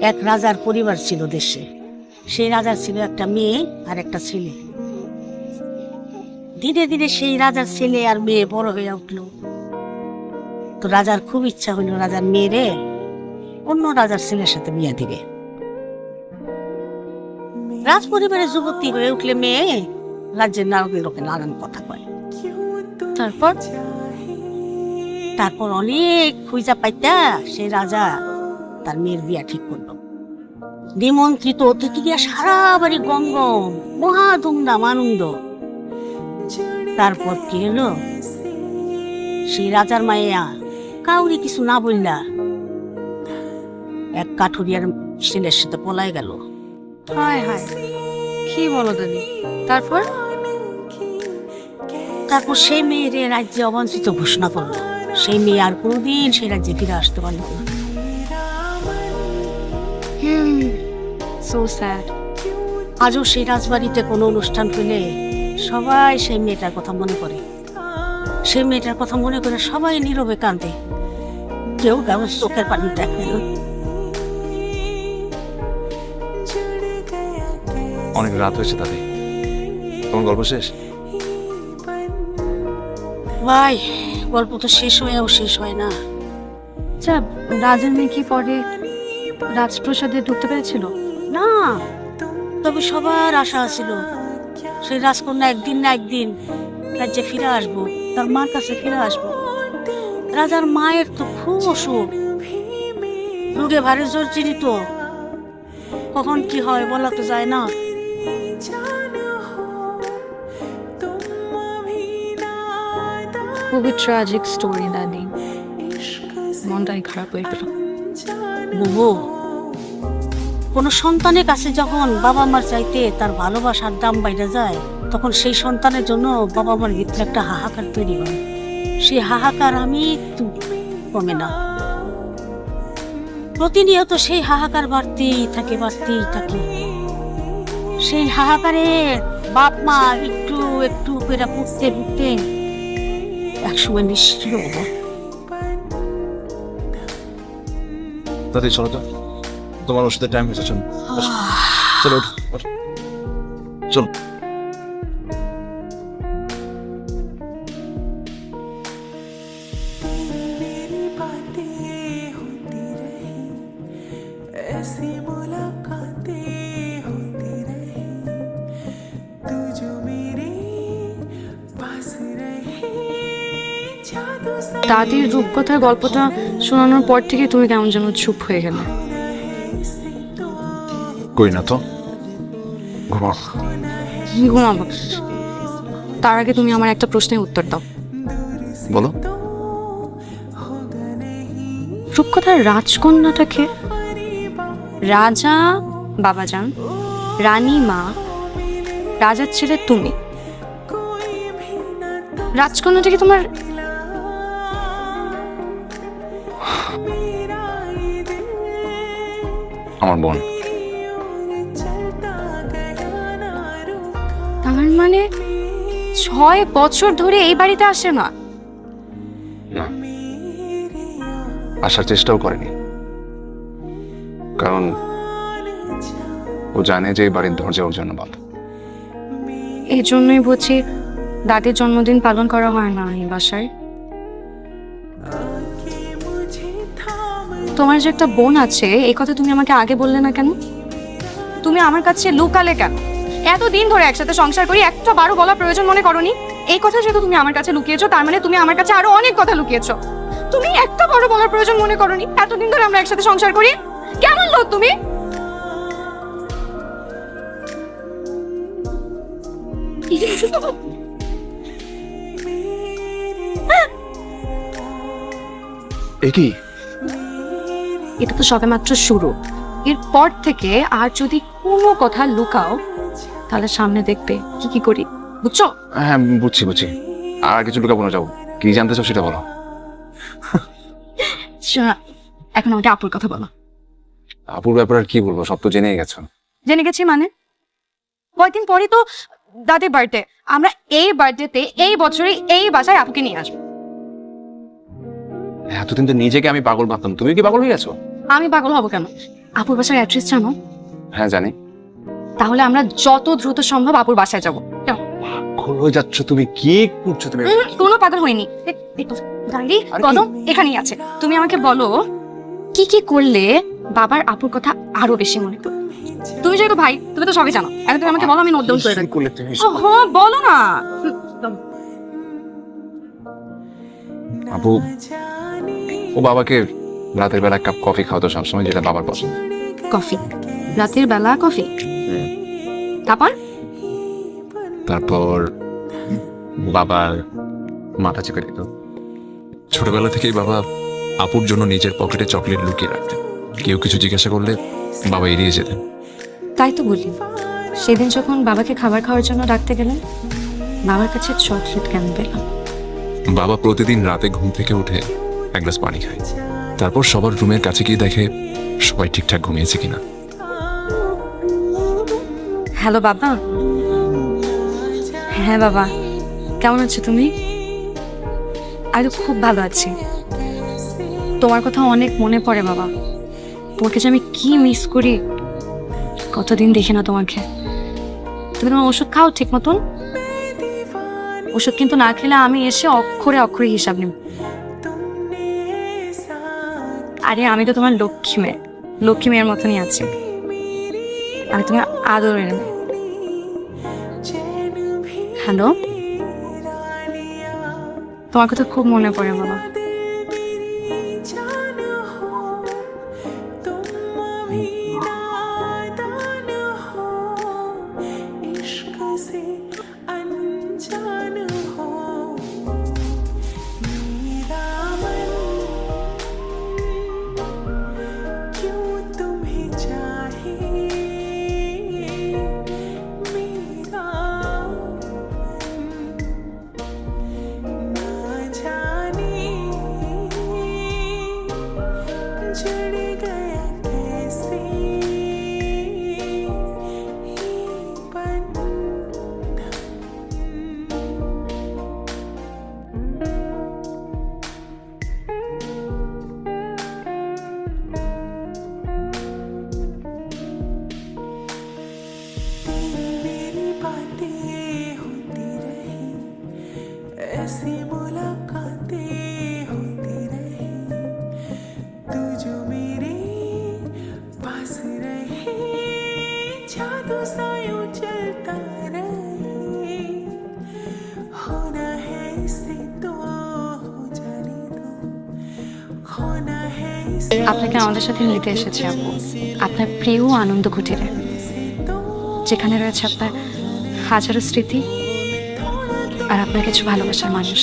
এক রাজার পরিবার ছিল দেশে। সেই রাজার ছিল একটা মেয়ে আর একটা ছেলে। ধীরে ধীরে সেই রাজার ছেলে আর মেয়ে বড় হয়ে উঠল। তো রাজার খুব ইচ্ছা হইল রাজার মেয়েরে অন্য রাজার ছেলের সাথে বিয়া দিবে। রাজ পরিবারের যুবতী হয়ে উঠলে মেয়ে রাজ্যের নারকের লোকে নানান কথা কয়। তারপর? তারপর অনেক খুঁজা পাইতা সেই রাজা তার মেয়ের বিয়া ঠিক করল। নিমন্ত্রিত অতিথি দিয়া সারা বাড়ি গম গম মহা ধুমধাম আনন্দ। তারপর কি হলো সেই রাজার মাইয়া কাউরি কিছু না বললা এক কাঠুরিয়ার ছেলের সাথে পলায় গেল। হায় হায় কি বলো তুমি তারপর? তারপর সেই মেয়ের রাজ্যে অবাঞ্ছিত ঘোষণা করল। সেই মেয়ে আর কোনোদিন সেই রাজ্যে ফিরে আসতে পারল না। সো স্যাড আজও সেই রাজবাড়িতে কোনো অনুষ্ঠান পেলে সবাই সেই মেয়েটার কথা মনে করে। সেই মেয়েটার কথা মনে করে সবাই নীরবে কাঁদে। কেউ কারও চোখের পানি দেখে না। অনেক রাত হয়েছে দাদি তোমার গল্প শেষ? ভাই গল্প তো শেষ হয়েও শেষ হয় না। আচ্ছা রাজের মেয়ে কি পরে রাজপ্রসাদে ঢুকতে পেরেছিল? না। তবে সবার আশা ছিল সেই রাজকন্যা একদিন না একদিন রাজ্যে ফিরে আসব, তার মার কাছে ফিরে আসব। রাজার মায়ের তো খুব অসুখ। রোগে ভারী জর্জরিত কখন কি হয় বলা তো যায় না। খুবই ট্রাজিক স্টোরি দাদি মনটাই খারাপ হয়ে গেল। বুবু, কোনো সন্তানের কাছে যখন বাবা মার চাইতে তার ভালোবাসার দাম বাইরে যায়, তখন সেই সন্তানের জন্য বাবা মার ভিতরে একটা হাহাকার তৈরি হয়। সেই হাহাকার আমি একটু কমে না। প্রতিনিয়ত সেই হাহাকার বাড়তেই থাকে বাড়তেই থাকে। সেই হাহাকারে বাপ মা একটু একটু করে পুষতে পুষতে একসময় নিশ্চিত দাদি চলো তো। তোমার ওষুধের টাইম হয়েছে চলো চলো। চলো। দাদির রূপকথার গল্পটা শোনানোর পর থেকে তুমি কেমন যেন চুপ হয়ে গেলে। কই না তো? ঘুমাবো। তার আগে তুমি আমার একটা প্রশ্নের উত্তর দাও। বলো। রূপকথার রাজকন্যাটাকে রাজা বাবাজান রানী মা রাজার ছেলে তুমি। রাজকন্যাটা কি তোমার আমার বোন। তার মানে ছয় বছর ধরে এই বাড়িতে আসে না? না। আসার চেষ্টাও করেনি। কারণ ও জানে যে এই বাড়ির দরজা ওর জন্য বন্ধ। এই জন্যই বুঝি দাদির জন্মদিন পালন করা হয় না এই বাসায়। তোমার যে একটা বোন আছে, এই কথা তুমি আমাকে আগে বললে না কেন? তুমি আমার কাছে লুকালে কেন? এতদিন ধরে একসাথে সংসার করি, একটা বারো বলা প্রয়োজন মনে করনি। এই কথা যেহেতু তুমি আমার কাছে লুকিয়েছো, তার মানে তুমি আমার কাছে আরও অনেক কথা লুকিয়েছো। তুমি একটা বড় বলার প্রয়োজন মনে করনি, এতদিন ধরে আমরা একসাথে সংসার করি। কেমন লোক তুমি? এ কি? এটা তো সবেমাত্র শুরু। এরপর থেকে আর যদি কোনো কথা লুকাও তাহলে সামনে দেখবে কি কি করি। বুঝছ? হ্যাঁ বুঝছি বুঝছি। আর কিছু লুকাবো না যাও। কি জানতে চাও সেটা বলো। এখন আমাকে আপুর কথা বলো। আপুর ব্যাপারে আর কি বলব? সব তো জেনেই গেছো। জেনে গেছি মানে? কয়েকদিন পরে তো দাদির বার্থডে। আমরা এই বার্থডেতে এই বছরই এই বাসায় আপুকে নিয়ে আসব। এতদিন তো নিজেকে আমি পাগল ভাবতাম। তুমি কি পাগল হয়ে গেছো? আমি পাগল হব কেন? আপুর বাসার অ্যাড্রেস জানো? হ্যাঁ জানি। তাহলে আমরা যত দ্রুত সম্ভব আপুর বাসায় যাব। খোলো যাচ্ছ তুমি কি করছ তুমি? কোনো পাগল হয়নি ডায়েরি কদম এখানেই আছে। তুমি আমাকে বলো কি কি করলে বাবার আপুর কথা আরও বেশি মনে পড়ে? তুমি যেহেতু ভাই তুমি তো সবই জানো। এখন তুমি আমাকে বলো আমি নোট ডাউন করে রাখি। হ্যাঁ বলো না। আপু ও বাবাকে রাতের বেলা এক কাপ কফি খাওয়াতো সবসময় যেটা বাবার পছন্দ। কফি? রাতের বেলা কফি? তারপর? তারপর বাবার মাথা চেপে দিত। ছোটবেলা থেকেই বাবা আপুর জন্য নিজের পকেটে চকলেট লুকিয়ে রাখতেন। কেউ কিছু জিজ্ঞাসা করলে বাবা এড়িয়ে যেতেন। তাই তো বলি সেদিন যখন বাবাকে খাবার খাওয়ার জন্য ডাকতে গেলেন বাবার কাছে চকলেট কেন পেলাম? বাবা প্রতিদিন রাতে ঘুম থেকে উঠে এক গ্লাস পানি খায় তারপর সবার রুমের কাছে গিয়ে দেখে সবাই ঠিকঠাক ঘুমিয়েছে কিনা। হ্যালো বাবা। হ্যাঁ বাবা। কেমন আছো তুমি? আমি খুব ভালো আছি। তোমার কথা অনেক মনে পড়ে বাবা। তোমাকে যে আমি কি মিস করি, কতদিন দেখি না তোমাকে। তুমি তোমার ওষুধ খাও ঠিক মতন? ওষুধ কিন্তু না খেলে আমি এসে অক্ষরে অক্ষরে হিসাব নেব। আরে আমি তো তোমার লক্ষ্মী মেয়ে। লক্ষ্মী মেয়ের মতনই আছি। আমি তোমার আদরের মেয়ে। হ্যালো তোমার কথা খুব মনে পড়ে বাবা। 距离。আপনাকে আমাদের সাথে নিতে এসেছি, আপু। আপনার প্রিয় আনন্দ কুটিরে যেখানে রয়েছে আপনার হাজারো স্মৃতি আর আপনার কিছু ভালোবাসার মানুষ।